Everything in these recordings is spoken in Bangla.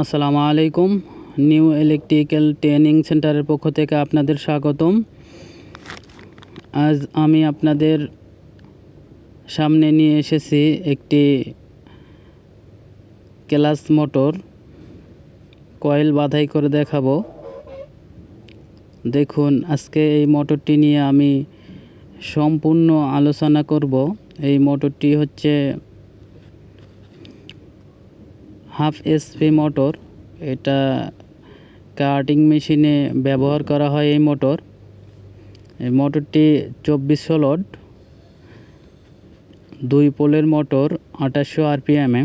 আসসালামু আলাইকুম। নিউ ইলেকট্রিক্যাল ট্রেনিং সেন্টারের পক্ষ থেকে আপনাদের স্বাগতম। আজ আমি আপনাদের সামনে নিয়ে এসেছি একটি ক্লাস মোটর। কয়েল বাধাই করে দেখাবো। দেখুন, আজকে এই মোটরটি নিয়ে আমি সম্পূর্ণ আলোচনা করব। এই মোটরটি হচ্ছে হাফ এসপি মোটর। এটা কাটিং মেশিনে ব্যবহার করা হয় এই মোটর। এই মোটরটি চব্বিশশো লোড। দুই পোলের মোটর আঠাশশো আরপিএমে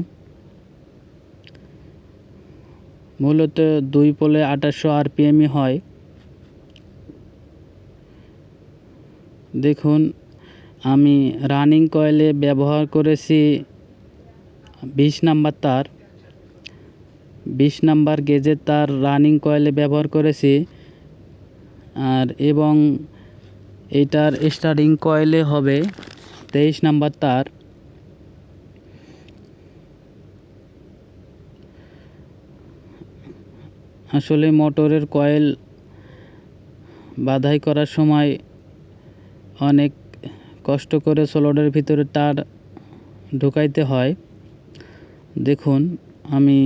মূলত দুই পোলে আঠাশশো আরপিএমই হয়। দেখুন, আমি রানিং কয়েলে ব্যবহার করেছি বিশ নাম্বার তার। বিশ নাম্বার গেজের তার রানিং কয়েলে ব্যবহার করেছি। আর এবং এইটার স্টার্টিং কয়েলে হবে তেইশ নাম্বার তার। আসলে মোটরের কয়েল বাধাই করার সময় অনেক কষ্ট করে সোলোডের ভিতরে তার ঢুকাইতে হয়। দেখুন, আমি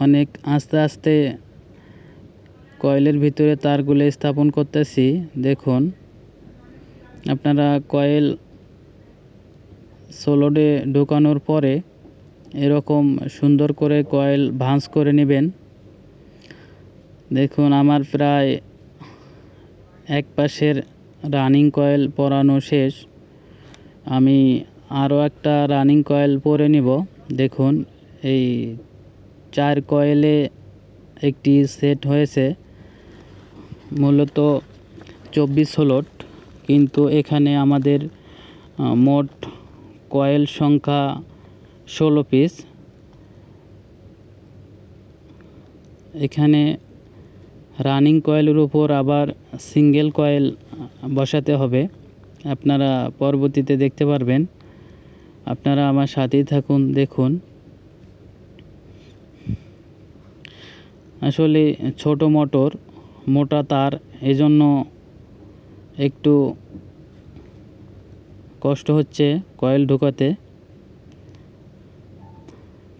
অনেক আস্তে আস্তে কয়েলের ভিতরে তারগুলো স্থাপন করতেছি। দেখুন, আপনারা কয়েল সোলোডে ঢোকানোর পরে এরকম সুন্দর করে কয়েল ভাঁজ করে নেবেন। দেখুন, আমার প্রায় এক পাশের রানিং কয়েল পরানো শেষ। আমি আরও একটা রানিং কয়েল পরে নিব। দেখুন, এই চার কয়েলে একটি সেট হয়েছে, মূলত চব্বিশ লোড কিন্তু এখানে আমাদের মোট কয়েল সংখ্যা ষোলো পিস এখানে রানিং কয়েলের উপর আবার সিঙ্গেল কয়েল বসাতে হবে। আপনারা পরবর্তীতে দেখতে পারবেন। আপনারা আমার সাথেই থাকুন, দেখুন। আসলে ছোট মোটর, মোটা তার, এজন্য একটু কষ্ট হচ্ছে কয়েল ঢোকাতে।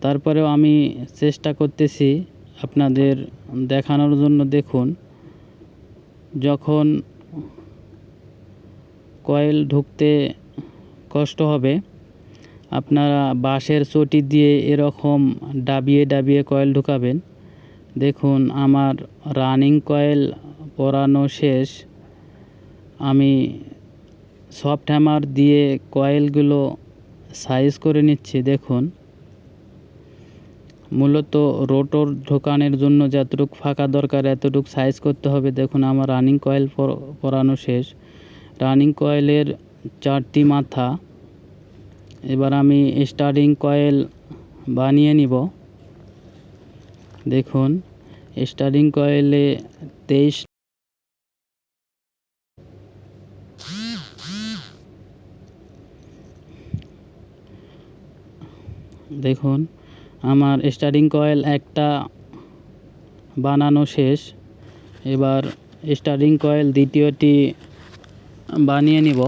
তারপরেও আমি চেষ্টা করতেছি আপনাদের দেখানোর জন্য দেখুন। যখন কয়েল ঢুকতে কষ্ট হবে, আপনারা বাঁশের চটি দিয়ে এরকম ডাবিয়ে ডাবিয়ে কয়েল ঢুকাবেন। দেখুন, আমার রানিং কয়েল পরানো শেষ। আমি সফট হ্যামার দিয়ে কয়েলগুলো সাইজ করে নিচ্ছি, দেখুন। মূলত রোটর ঢোকানোর জন্য যতটুকু ফাঁকা দরকার, এতটুকু সাইজ করতে হবে। দেখুন, আমার রানিং কয়েল পরানো শেষ। রানিং কয়েলের চারটি মাথা। এবার আমি স্টার্টিং কয়েল বানিয়ে নিব। দেখুন, স্টার্টিং কয়েলে তেইশ দেখুন, আমার স্টার্টিং কয়েল একটা বানানো শেষ। এবার স্টার্টিং কয়েল দ্বিতীয়টি বানিয়ে নিব।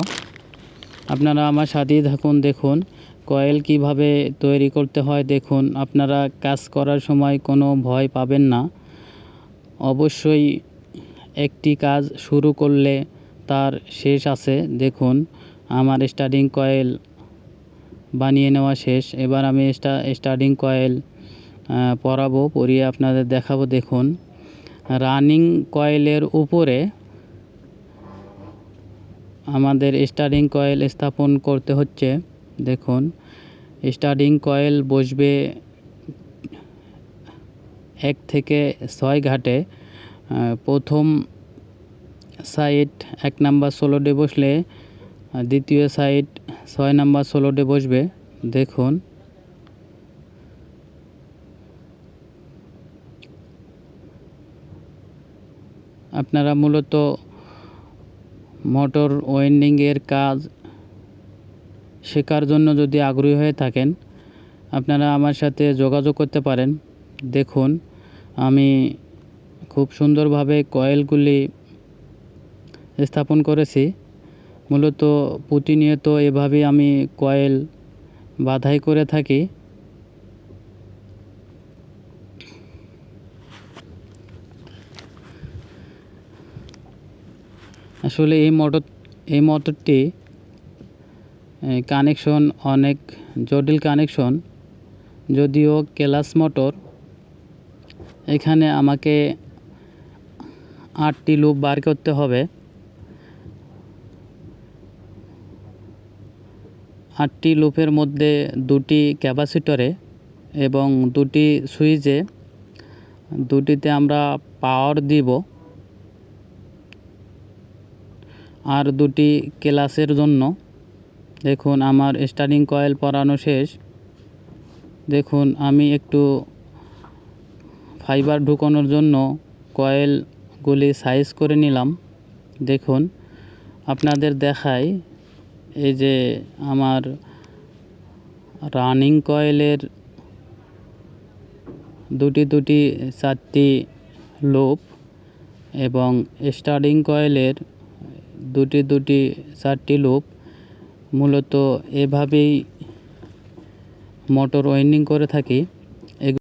আপনারা আমার সাথেই থাকুন, দেখুন। কয়েল কীভাবে তৈরি করতে হয় দেখুন, আপনারা কাজ করার সময় কোনো ভয় পাবেন না। অবশ্যই একটি কাজ শুরু করলে তার শেষ আছে। দেখুন, আমার স্টার্টিং কয়েল বানিয়ে নেওয়া শেষ। এবার আমি স্টার্টিং কয়েল পরাবো, পরিয়ে আপনাদের দেখাবো। দেখুন, রানিং কয়েলের উপরে আমাদের স্টার্টিং কয়েল স্থাপন করতে হচ্ছে। দেখুন, স্টার্টিং কয়েল বসবে এক থেকে ছয় ঘাটে। প্রথম সাইড এক নাম্বার ষোলোডে বসলে দ্বিতীয় সাইড ছয় নাম্বার ষোলোডে বসবে। দেখুন। আপনারা মূলত মোটর ওয়েন্ডিংয়ের কাজ শেখার জন্য যদি আগ্রহী হয়ে থাকেন, আপনারা আমার সাথে যোগাযোগ করতে পারেন। দেখুন, আমি খুব সুন্দরভাবে কয়েলগুলি স্থাপন করেছি। মূলত প্রতিনিয়ত এভাবে আমি কয়েল বাধাই করে থাকি। আসলে এই মোটর, এই মোটরটি কানেকশন অনেক জটিল কানেকশন যদিও ক্লাস মোটর এখানে আমাকে আটটি লুপ বার করতে হবে। আটটি লুপের মধ্যে দুটি ক্যাপাসিটরে এবং দুটি সুইচে দুটিতে আমরা পাওয়ার দিব আর দুটি ক্লাসের জন্য। দেখুন, আমার স্টার্টিং কয়েল পরানো শেষ। দেখুন, আমি একটু ফাইবার ঢুকানোর জন্য কয়েলগুলি সাইজ করে নিলাম। দেখুন, আপনাদের দেখাই এই যে আমার রানিং কয়েলের দুটি দুটি চারটি লোপ এবং স্টার্টিং কয়েলের দুটি দুটি চারটি লুপ মূলত এভাবেই মোটর ওয়াইন্ডিং করে থাকি।